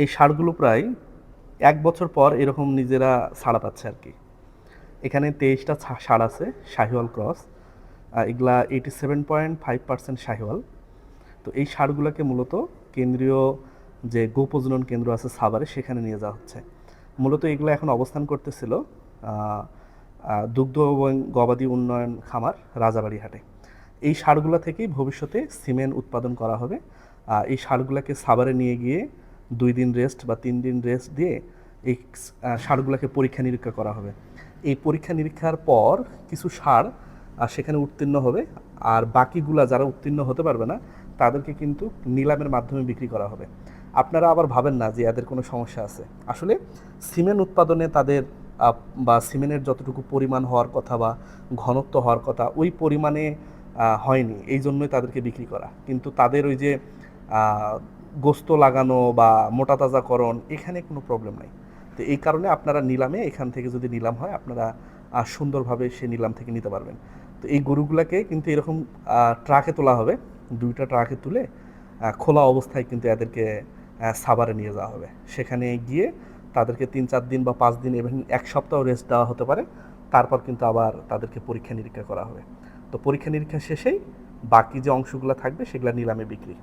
এই সারগুলো প্রায় এক বছর পর এরকম নিজেরা ছাড়া পাচ্ছে আর কি। এখানে তেইশটা সার আছে, শাহিওয়াল ক্রস। এগুলা eighty seven point five percent Sahiwal. তো এই সারগুলোকে মূলত কেন্দ্রীয় যে গো প্রজনন কেন্দ্র আছে সাভারে সেখানে নিয়ে যাওয়া হচ্ছে। মূলত এগুলো এখন অবস্থান করতেছিল দুগ্ধ এবং গবাদি উন্নয়ন খামার রাজাবাড়ি হাটে এই সারগুলো থেকেই ভবিষ্যতে সিমেন্ট উৎপাদন করা হবে। এই সারগুলোকে সাভারে নিয়ে গিয়ে দুই দিন রেস্ট বা তিন দিন রেস্ট দিয়ে এই সারগুলোকে পরীক্ষা নিরীক্ষা করা হবে। এই পরীক্ষা নিরীক্ষার পর কিছু সার সেখানে উত্তীর্ণ হবে। আর বাকিগুলা যারা উত্তীর্ণ হতে পারবে না, তাদেরকে কিন্তু নিলামের মাধ্যমে বিক্রি করা হবে। আপনারা আবার ভাবেন না যে এদের কোনো সমস্যা আছে। আসলে সিমেন্ট উৎপাদনে তাদের বা সিমেন্টের যতটুকু পরিমাণ হওয়ার কথা বা ঘনত্ব হওয়ার কথা, ওই পরিমাণে হয়নি। এই জন্যই তাদেরকে বিক্রি করা। কিন্তু তাদের ওই যে গোস্ত লাগানো বা মোটা তাজাকরণ এখানে কোনো প্রবলেম নাই। তো এই কারণে আপনারা নিলামে এখান থেকে যদি নিলাম হয়, আপনারা সুন্দরভাবে সে নিলাম থেকে নিতে পারবেন। তো এই গরুগুলাকে কিন্তু এরকম ট্রাকে তোলা হবে। দুইটা ট্রাকে তুলে খোলা অবস্থায় কিন্তু এদেরকে সাবারে নিয়ে যাওয়া হবে। সেখানে গিয়ে তাদেরকে তিন চার দিন বা পাঁচ দিন এবং এক সপ্তাহ রেস্ট দেওয়া হতে পারে। তারপর কিন্তু আবার তাদেরকে পরীক্ষা নিরীক্ষা করা হবে। তো পরীক্ষা নিরীক্ষা শেষেই বাকি যে অংশগুলো থাকবে, সেগুলো নিলামে বিক্রি।